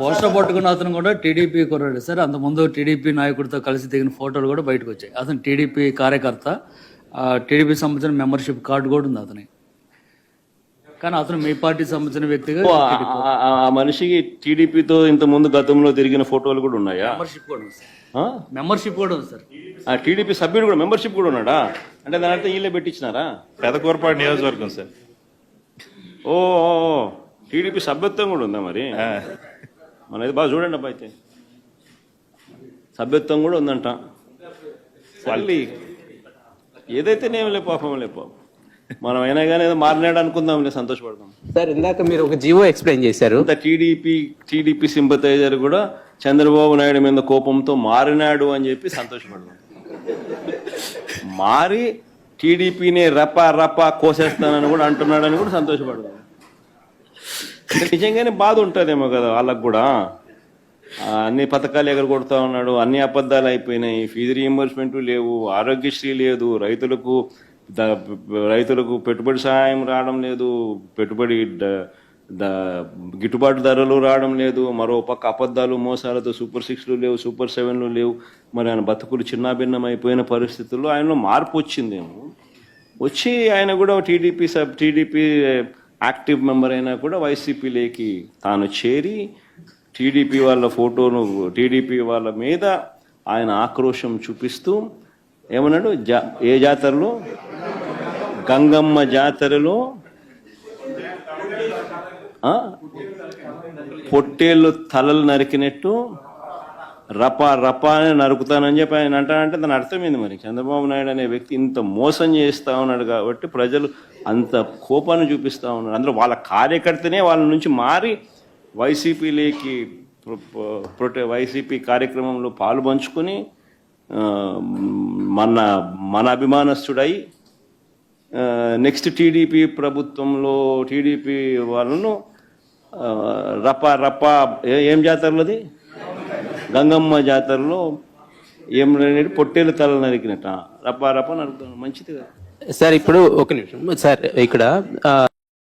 Poster పట్టుకున్న అతను కూడా టీడీపీ కుర్రాడు. సార్ అంత ముందు టీడీపీ నాయకుడితో కలిసి దిగిన ఫోటోలు కూడా బయటకు వచ్చాయి. అతను టీడీపీ కార్యకర్త టీడీపీ సంబంధించిన మెంబర్షిప్ కార్డు కూడా ఉంది అతని. కానీ అతను మీ పార్టీ సంబంధించిన వ్యక్తిగా ఆ- ఆ- ఆ- ఆ మనిషికి టీడీపీతో ఇంత ముందు గతంలో తిరిగిన ఫోటోలు కూడా ఉన్నాయా? మెంబర్షిప్ కూడా ఉంది సార్. ఆ? మెంబర్షిప్ కూడా ఉంది సార్. ఆ టీడీపీ సభ్యుడు కూడా మెంబర్షిప్ కూడా ఉన్నాడా? అంటే దాని అర్థం వీళ్ళే పెట్టించినారా? పెదకూరపాడు నియోజకవర్గం సార్. ఓ. టీడీపీ సభ్యత్వం కూడా ఉందా మరి? ఆ, మన ఇది బాగా చూడండి అబ్బా అయితే. సభ్యత్వం కూడా ఉందంట. మళ్ళీ ఏదైతే నేం లే పాపం లే పాపం మనం అయినా కానీ ఏదో మారినాడు అనుకుందాంలే సంతోషపడదాం. సార్ ఇందాక మీరు ఒక జీవో ఎక్స్ప్లెయిన్ చేశారు. టీడీపీ టీడీపీ సింపతైజర్ కూడా చంద్రబాబు నాయుడు మీద కోపంతో మారినాడు అని చెప్పి సంతోషపడదాం. మారి టీడీపీని రప రప కోసేస్తానని కూడా అంటున్నాడని కూడా సంతోషపడదాం. నిజంగానే బాధ ఉంటుందేమో కదా వాళ్ళకు కూడా. అన్ని పథకాలు ఎగరగొడతా ఉన్నాడు అన్ని అబద్ధాలు అయిపోయినాయి ఫీజు రీఎంబర్స్మెంట్ లేవు ఆరోగ్యశ్రీ లేదు రైతులకు రైతులకు పెట్టుబడి సహాయం రావడం లేదు పెట్టుబడి గిట్టుబాటు ధరలు రావడం లేదు మరో పక్క అబద్ధాలు మోసాలతో సూపర్ సిక్స్లు లేవు సూపర్ సెవెన్లు లేవు మరి ఆయన బతుకులు చిన్నాభిన్నం అయిపోయిన పరిస్థితుల్లో ఆయనలో మార్పు వచ్చిందేమో. వచ్చి ఆయన కూడా TDP sub TDP active member అయినా కూడా వైసీపీలోకి తాను చేరి టీడీపీ వాళ్ళ ఫోటోను టీడీపీ వాళ్ళ మీద ఆయన ఆక్రోశం చూపిస్తూ ఏమన్నాడు? జా ఏ జాతరలో? గంగమ్మ జాతరలో? పొట్టేళ్ళు తలలు నరికినట్టు రప రప అని నరుకుతానని చెప్పి ఆయన అంటానంటే దాని అర్థమైంది మరి? చంద్రబాబు నాయుడు అనే వ్యక్తి ఇంత మోసం చేస్తా ఉన్నాడు కాబట్టి ప్రజలు అంత కోపాన్ని చూపిస్తా ఉన్నారు. అందులో వాళ్ళ కార్యకర్తనే వాళ్ళ నుంచి మారి వైసీపీలోకి ప్రొటె వైసీపీ కార్యక్రమంలో పాలు పంచుకొని మన మన అభిమానస్తుడై నెక్స్ట్ టీడీపీ ప్రభుత్వంలో టీడీపీ వాళ్ళను రపా రప రప ఏం జాతరలోది గంగమ్మ జాతరలో ఏం పొట్టేలు తల నరికినట్ట. రప్ప రప్ప నరుకుతాను మంచిది కదా. సార్ ఇప్పుడు ఒక నిమిషం. సార్ ఇక్కడ ఆ,